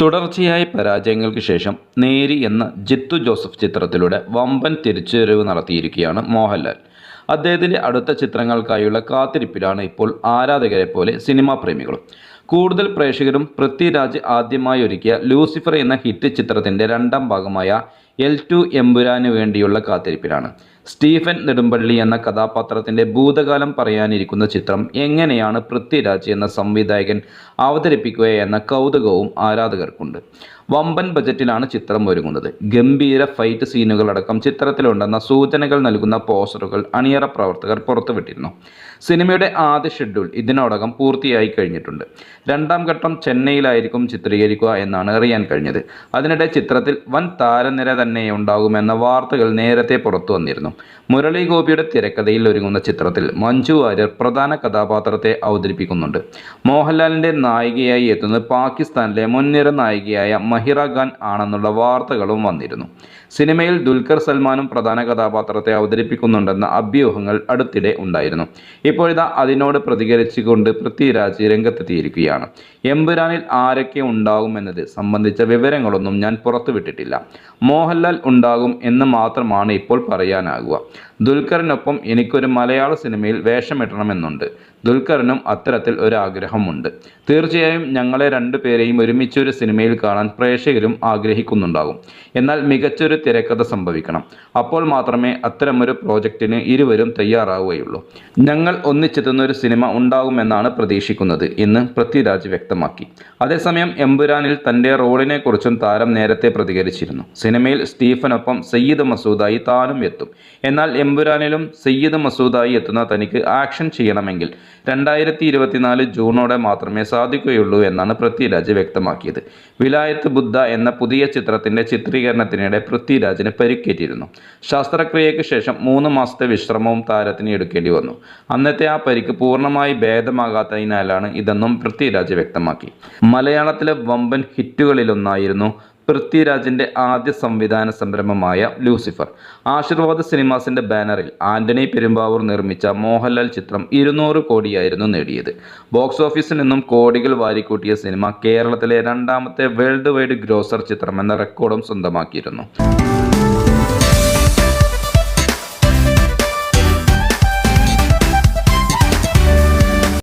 തുടർച്ചയായ പരാജയങ്ങൾക്ക് ശേഷം നേരി എന്ന ജിത്തു ജോസഫ് ചിത്രത്തിലൂടെ വമ്പൻ തിരിച്ചുവരവ് നടത്തിയിരിക്കുകയാണ് മോഹൻലാൽ. അദ്ദേഹത്തിന്റെ അടുത്ത ചിത്രങ്ങൾക്കായുള്ള കാത്തിരിപ്പിലാണ് ഇപ്പോൾ ആരാധകരെ പോലെ സിനിമാ പ്രേമികളും. കൂടുതൽ പ്രേക്ഷകരും പൃഥ്വിരാജ് ആദ്യമായി ഒരുക്കിയ ലൂസിഫർ എന്ന ഹിറ്റ് ചിത്രത്തിന്റെ രണ്ടാം ഭാഗമായ എൽ ടു എമ്പുരാന് വേണ്ടിയുള്ള കാത്തിരിപ്പിലാണ്. സ്റ്റീഫൻ നെടുമ്പള്ളി എന്ന കഥാപാത്രത്തിന്റെ ഭൂതകാലം പറയാനിരിക്കുന്ന ചിത്രം എങ്ങനെയാണ് പൃഥ്വിരാജ് എന്ന സംവിധായകൻ അവതരിപ്പിക്കുക എന്ന കൗതുകവും ആരാധകർക്കുണ്ട്. വമ്പൻ ബജറ്റിലാണ് ചിത്രം ഒരുങ്ങുന്നത്. ഗംഭീര ഫൈറ്റ് സീനുകളടക്കം ചിത്രത്തിലുണ്ടെന്ന സൂചനകൾ നൽകുന്ന പോസ്റ്ററുകൾ അണിയറ പ്രവർത്തകർ പുറത്തുവിട്ടിരുന്നു. സിനിമയുടെ ആദ്യ ഷെഡ്യൂൾ ഇതിനോടകം പൂർത്തിയായി കഴിഞ്ഞിട്ടുണ്ട്. രണ്ടാം ഘട്ടം ചെന്നൈയിലായിരിക്കും ചിത്രീകരിക്കുക എന്നാണ് അറിയാൻ കഴിഞ്ഞത്. അതിനിടെ ചിത്രത്തിൽ വൻ താരനിര തന്നെ ഉണ്ടാകുമെന്ന വാർത്തകൾ നേരത്തെ പുറത്തു വന്നിരുന്നു. മുരളി ഗോപിയുടെ തിരക്കഥയിൽ ഒരുങ്ങുന്ന ചിത്രത്തിൽ മഞ്ജു വാര്യർ പ്രധാന കഥാപാത്രത്തെ അവതരിപ്പിക്കുന്നുണ്ട്. മോഹൻലാലിന്റെ നായികയായി എത്തുന്നത് പാകിസ്ഥാനിലെ മുൻനിര നായികയായ മഹിറ ഖാൻ ആണെന്നുള്ള വാർത്തകളും വന്നിരുന്നു. സിനിമയിൽ ദുൽഖർ സൽമാനും പ്രധാന കഥാപാത്രത്തെ അവതരിപ്പിക്കുന്നുണ്ടെന്ന അഭ്യൂഹങ്ങൾ അടുത്തിടെ ഉണ്ടായിരുന്നു. ഇപ്പോഴിതാ അതിനോട് പ്രതികരിച്ചുകൊണ്ട് പൃഥ്വിരാജ് രംഗത്തെത്തിയിരിക്കുകയാണ്. എമ്പുരാനിൽ ആരൊക്കെ ഉണ്ടാകുമെന്നത് സംബന്ധിച്ച വിവരങ്ങളൊന്നും ഞാൻ പുറത്തുവിട്ടിട്ടില്ല. മോഹൻലാൽ ഉണ്ടാകും എന്ന് മാത്രമാണ് ഇപ്പോൾ പറയാനാകുക. ദുൽഖറിനൊപ്പം എനിക്കൊരു മലയാള സിനിമയിൽ വേഷമിടണമെന്നുണ്ട്. ദുൽഖറിനും അത്തരത്തിൽ ഒരു ആഗ്രഹമുണ്ട് തീർച്ചയായും ഞങ്ങളെ രണ്ടുപേരെയും ഒരുമിച്ചൊരു സിനിമയിൽ കാണാൻ പ്രേക്ഷകരും ആഗ്രഹിക്കുന്നുണ്ടാകും. എന്നാൽ മികച്ചൊരു തിരക്കഥ സംഭവിക്കണം. അപ്പോൾ മാത്രമേ അത്തരമൊരു പ്രോജക്റ്റിന് ഇരുവരും തയ്യാറാവുകയുള്ളൂ. ഞങ്ങൾ ഒന്നിച്ചെത്തുന്ന ഒരു സിനിമ ഉണ്ടാകുമെന്നാണ് പ്രതീക്ഷിക്കുന്നത് എന്ന് പൃഥ്വിരാജ് വ്യക്തമാക്കി. അതേസമയം എമ്പുരാനിൽ തന്റെ റോളിനെക്കുറിച്ചും താരം നേരത്തെ പ്രതികരിച്ചിരുന്നു. സിനിമയിൽ സ്റ്റീഫനൊപ്പം സയ്യിദ് മസൂദായി താനും എത്തും. എന്നാൽ എമ്പുരാനിലും സയ്യിദ് മസൂദായി എത്തുന്ന തനിക്ക് ആക്ഷൻ ചെയ്യണമെങ്കിൽ രണ്ടായിരത്തി ഇരുപത്തിനാല് ജൂണോടെ മാത്രമേ സാധിക്കുകയുള്ളൂ എന്നാണ് പൃഥ്വിരാജ് വ്യക്തമാക്കിയത്. വിലായത്ത് ബുദ്ധ എന്ന പുതിയ ചിത്രത്തിന്റെ ചിത്രീകരണത്തിനിടെ പൃഥ്വിരാജിന് പരിക്കേറ്റിരുന്നു. ശസ്ത്രക്രിയയ്ക്ക് ശേഷം മൂന്ന് മാസത്തെ വിശ്രമവും താരത്തിന് എടുക്കേണ്ടി വന്നു. അന്നത്തെ ആ പരിക്ക് പൂർണമായി ഭേദമാകാത്തതിനാലാണ് ഇതെന്നും പൃഥ്വിരാജ് വ്യക്തമാക്കി. മലയാളത്തിലെ വമ്പൻ ഹിറ്റുകളിലൊന്നായിരുന്നു പൃഥ്വിരാജിന്റെ ആദ്യ സംവിധാന സംരംഭമായ ലൂസിഫർ. ആശീർവാദ സിനിമാസിന്റെ ബാനറിൽ ആന്റണി പെരുമ്പാവൂർ നിർമ്മിച്ച മോഹൻലാൽ ചിത്രം ഇരുന്നൂറ് കോടിയായിരുന്നു നേടിയത്. ബോക്സ് ഓഫീസിൽ നിന്നും കോടികൾ വാരിക്കൂട്ടിയ സിനിമ കേരളത്തിലെ രണ്ടാമത്തെ വേൾഡ് വൈഡ് ഗ്രോസർ ചിത്രം എന്ന റെക്കോർഡും സ്വന്തമാക്കിയിരുന്നു.